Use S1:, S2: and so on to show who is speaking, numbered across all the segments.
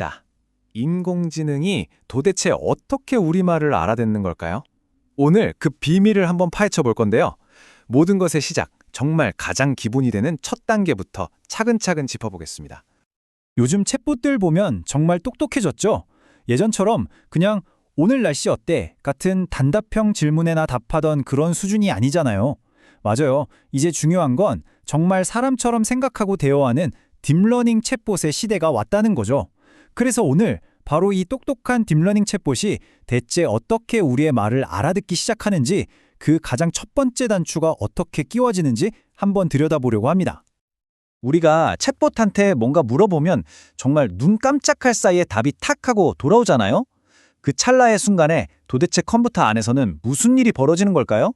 S1: 자, 인공지능이 도대체 어떻게 우리말을 알아듣는 걸까요? 오늘 그 비밀을 한번 파헤쳐 볼 건데요. 모든 것의 시작, 정말 가장 기본이 되는 첫 단계부터 차근차근 짚어보겠습니다.
S2: 요즘 챗봇들 보면 정말 똑똑해졌죠? 예전처럼 그냥 오늘 날씨 어때? 같은 단답형 질문에나 답하던 그런 수준이 아니잖아요. 맞아요. 이제 중요한 건 정말 사람처럼 생각하고 대화하는 딥러닝 챗봇의 시대가 왔다는 거죠. 그래서 오늘 바로 이 똑똑한 딥러닝 챗봇이 대체 어떻게 우리의 말을 알아듣기 시작하는지 그 가장 첫 번째 단추가 어떻게 끼워지는지 한번 들여다보려고 합니다.
S3: 우리가 챗봇한테 뭔가 물어보면 정말 눈 깜짝할 사이에 답이 탁 하고 돌아오잖아요? 그 찰나의 순간에 도대체 컴퓨터 안에서는 무슨 일이 벌어지는 걸까요?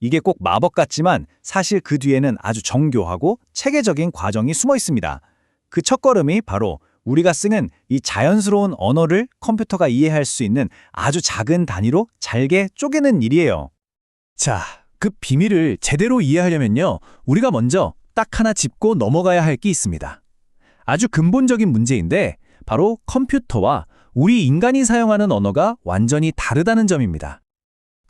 S3: 이게 꼭 마법 같지만 사실 그 뒤에는 아주 정교하고 체계적인 과정이 숨어 있습니다. 그 첫걸음이 바로 우리가 쓰는 이 자연스러운 언어를 컴퓨터가 이해할 수 있는 아주 작은 단위로 잘게 쪼개는 일이에요.
S2: 자, 그 비밀을 제대로 이해하려면요. 우리가 먼저 딱 하나 짚고 넘어가야 할 게 있습니다. 아주 근본적인 문제인데 바로 컴퓨터와 우리 인간이 사용하는 언어가 완전히 다르다는 점입니다.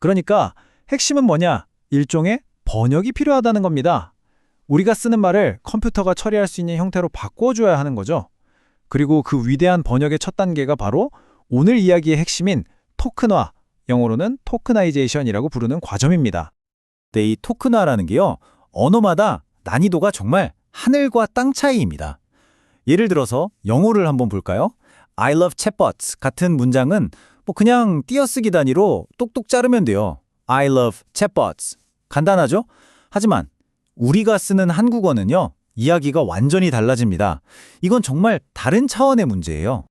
S3: 그러니까 핵심은 뭐냐? 일종의 번역이 필요하다는 겁니다. 우리가 쓰는 말을 컴퓨터가 처리할 수 있는 형태로 바꿔줘야 하는 거죠. 그리고 그 위대한 번역의 첫 단계가 바로 오늘 이야기의 핵심인 토큰화, 영어로는 토크나이제이션이라고 부르는 과정입니다. 네, 이 토큰화라는 게요, 언어마다 난이도가 정말 하늘과 땅 차이입니다. 예를 들어서 영어를 한번 볼까요? I love chatbots 같은 문장은 뭐 그냥 띄어쓰기 단위로 똑똑 자르면 돼요. I love chatbots. 간단하죠? 하지만 우리가 쓰는 한국어는요, 이야기가 완전히 달라집니다. 이건 정말 다른 차원의 문제예요.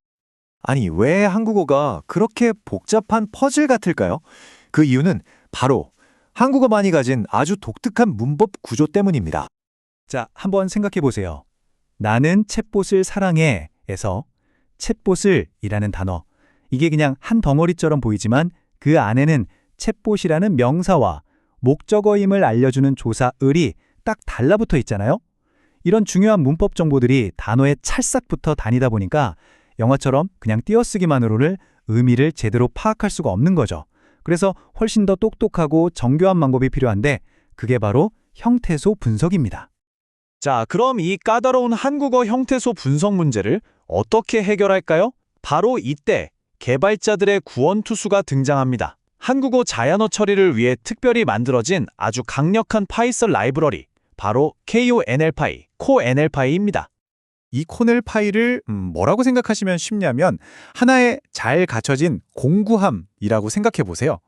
S4: 아니, 왜 한국어가 그렇게 복잡한 퍼즐 같을까요? 그 이유는 바로 한국어만이 가진 아주 독특한 문법 구조 때문입니다.
S2: 자, 한번 생각해 보세요. 나는 챗봇을 사랑해 에서 챗봇을 이라는 단어. 이게 그냥 한 덩어리처럼 보이지만 그 안에는 챗봇이라는 명사와 목적어임을 알려주는 조사 을이 딱 달라붙어 있잖아요. 이런 중요한 문법 정보들이 단어의 찰싹부터 다니다 보니까 영어처럼 그냥 띄어쓰기만으로는 의미를 제대로 파악할 수가 없는 거죠. 그래서 훨씬 더 똑똑하고 정교한 방법이 필요한데 그게 바로 형태소 분석입니다.
S4: 자, 그럼 이 까다로운 한국어 형태소 분석 문제를 어떻게 해결할까요? 바로 이때 개발자들의 구원투수가 등장합니다. 한국어 자연어 처리를 위해 특별히 만들어진 아주 강력한 파이썬 라이브러리, 바로 KONLPy, CoNLPy입니다.
S5: 이 코넬 파일을 음, 뭐라고 생각하시면 쉽냐면 하나의 잘 갖춰진 공구함이라고 생각해 보세요.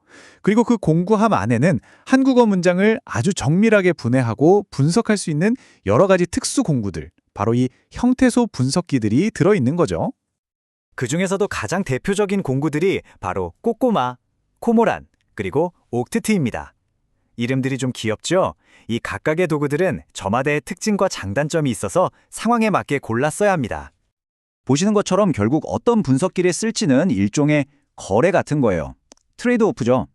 S5: 그리고 그 공구함 안에는 한국어 문장을 아주 정밀하게 분해하고 분석할 수 있는 여러 가지 특수 공구들, 바로 이 형태소 분석기들이 들어 있는 거죠.
S3: 그 중에서도 가장 대표적인 공구들이 바로 꼬꼬마, 코모란, 그리고 옥트트입니다. 이름들이 좀 귀엽죠? 이 각각의 도구들은 저마다의 특징과 장단점이 있어서 상황에 맞게 골라 써야 합니다. 보시는 것처럼 결국 어떤 분석기를 쓸지는 일종의 거래 같은 거예요. 트레이드 오프죠.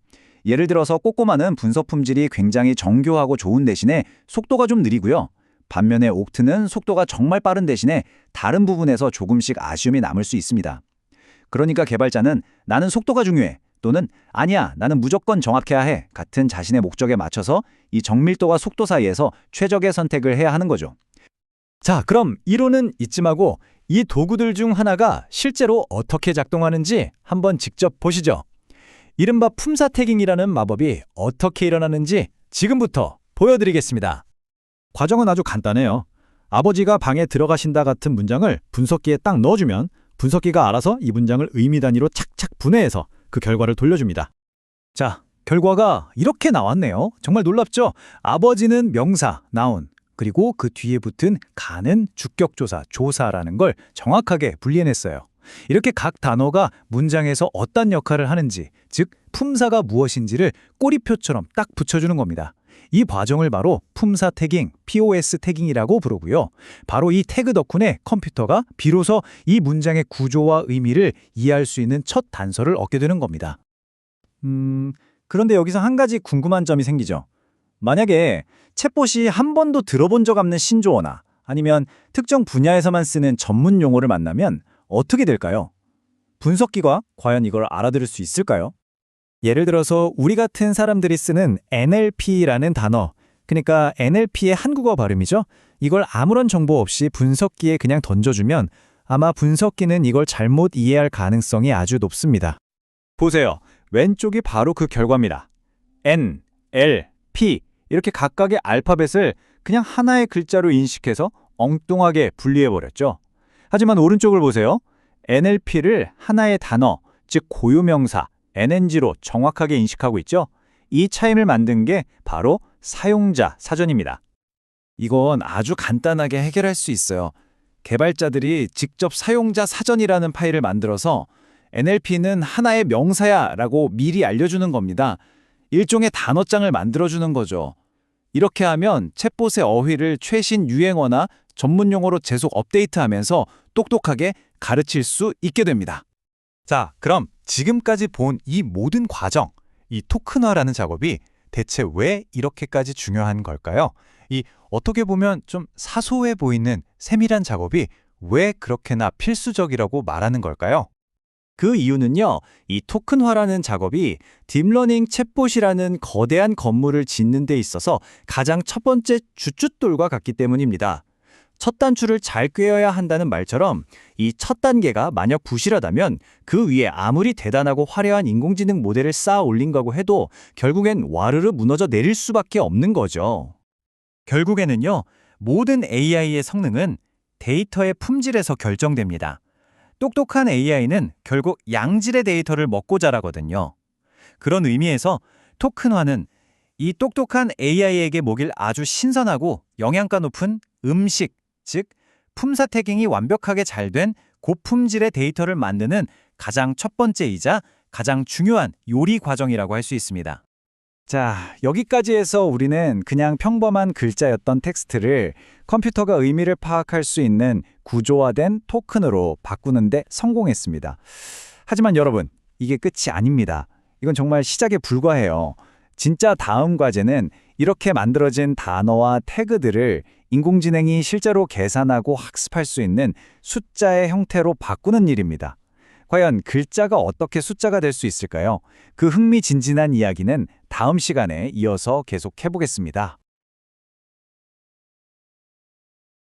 S3: 예를 들어서 꼬꼬마는 분석 품질이 굉장히 정교하고 좋은 대신에 속도가 좀 느리고요. 반면에 옥트는 속도가 정말 빠른 대신에 다른 부분에서 조금씩 아쉬움이 남을 수 있습니다. 그러니까 개발자는 나는 속도가 중요해 또는 아니야 나는 무조건 정확해야 해 같은 자신의 목적에 맞춰서 이 정밀도와 속도 사이에서 최적의 선택을 해야 하는 거죠.
S2: 자, 그럼 이론은 이쯤하고 이 도구들 중 하나가 실제로 어떻게 작동하는지 한번 직접 보시죠. 이른바 품사 태깅이라는 마법이 어떻게 일어나는지 지금부터 보여드리겠습니다.
S3: 과정은 아주 간단해요. 아버지가 방에 들어가신다 같은 문장을 분석기에 딱 넣어주면 분석기가 알아서 이 문장을 의미 단위로 착착 분해해서 그 결과를 돌려줍니다. 자, 결과가 이렇게 나왔네요. 정말 놀랍죠? 아버지는 명사, 나온, 그리고 그 뒤에 붙은 가는 주격조사, 조사라는 걸 정확하게 분리해냈어요. 이렇게 각 단어가 문장에서 어떤 역할을 하는지, 즉 품사가 무엇인지를 꼬리표처럼 딱 붙여주는 겁니다. 이 과정을 바로 품사 태깅, POS 태깅이라고 부르고요. 바로 이 태그 덕분에 컴퓨터가 비로소 이 문장의 구조와 의미를 이해할 수 있는 첫 단서를 얻게 되는 겁니다. 음, 그런데 여기서 한 가지 궁금한 점이 생기죠. 만약에 챗봇이 한 번도 들어본 적 없는 신조어나 아니면 특정 분야에서만 쓰는 전문 용어를 만나면
S2: 어떻게 될까요? 분석기가 과연 이걸 알아들을 수 있을까요? 예를 들어서 우리 같은 사람들이 쓰는 NLP라는 단어, 그러니까 NLP의 한국어 발음이죠. 이걸 아무런 정보 없이 분석기에 그냥 던져주면 아마 분석기는 이걸 잘못 이해할 가능성이 아주 높습니다.
S1: 보세요. 왼쪽이 바로 그 결과입니다. N, L, P 이렇게 각각의 알파벳을 그냥 하나의 글자로 인식해서 엉뚱하게 분리해버렸죠. 하지만 오른쪽을 보세요. NLP를 하나의 단어, 즉 고유명사, NNG로 정확하게 인식하고 있죠. 이 차임을 만든 게 바로 사용자 사전입니다. 이건 아주 간단하게 해결할 수 있어요. 개발자들이 직접 사용자 사전이라는 파일을 만들어서 NLP는 하나의 명사야 라고 미리 알려주는 겁니다. 일종의 단어장을 만들어주는 거죠. 이렇게 하면 챗봇의 어휘를 최신 유행어나 전문 용어로 계속 업데이트하면서 똑똑하게 가르칠 수 있게 됩니다. 자, 그럼 지금까지 본 이 모든 과정, 이 토큰화라는 작업이 대체 왜 이렇게까지 중요한 걸까요? 이 어떻게 보면 좀 사소해 보이는 세밀한 작업이 왜 그렇게나 필수적이라고 말하는 걸까요? 그 이유는요, 이 토큰화라는 작업이 딥러닝 챗봇이라는 거대한 건물을 짓는 데 있어서 가장 첫 번째 주춧돌과 같기 때문입니다. 첫 단추를 잘 꿰어야 한다는 말처럼 이 첫 단계가 만약 부실하다면 그 위에 아무리 대단하고 화려한 인공지능 모델을 쌓아 올린 거고 해도 결국엔 와르르 무너져 내릴 수밖에 없는 거죠. 결국에는요, 모든 AI의 성능은 데이터의 품질에서 결정됩니다. 똑똑한 AI는 결국 양질의 데이터를 먹고 자라거든요. 그런 의미에서 토큰화는 이 똑똑한 AI에게 먹일 아주 신선하고 영양가 높은 음식, 즉 품사 태깅이 완벽하게 잘 된 고품질의 데이터를 만드는 가장 첫 번째이자 가장 중요한 요리 과정이라고 할 수 있습니다. 자, 여기까지 해서 우리는 그냥 평범한 글자였던 텍스트를 컴퓨터가 의미를 파악할 수 있는 구조화된 토큰으로 바꾸는데 성공했습니다. 하지만 여러분, 이게 끝이 아닙니다. 이건 정말 시작에 불과해요. 진짜 다음 과제는 이렇게 만들어진 단어와 태그들을 인공지능이 실제로 계산하고 학습할 수 있는 숫자의 형태로 바꾸는 일입니다. 과연 글자가 어떻게 숫자가 될 수 있을까요? 그 흥미진진한 이야기는 다음 시간에 이어서 계속 해보겠습니다.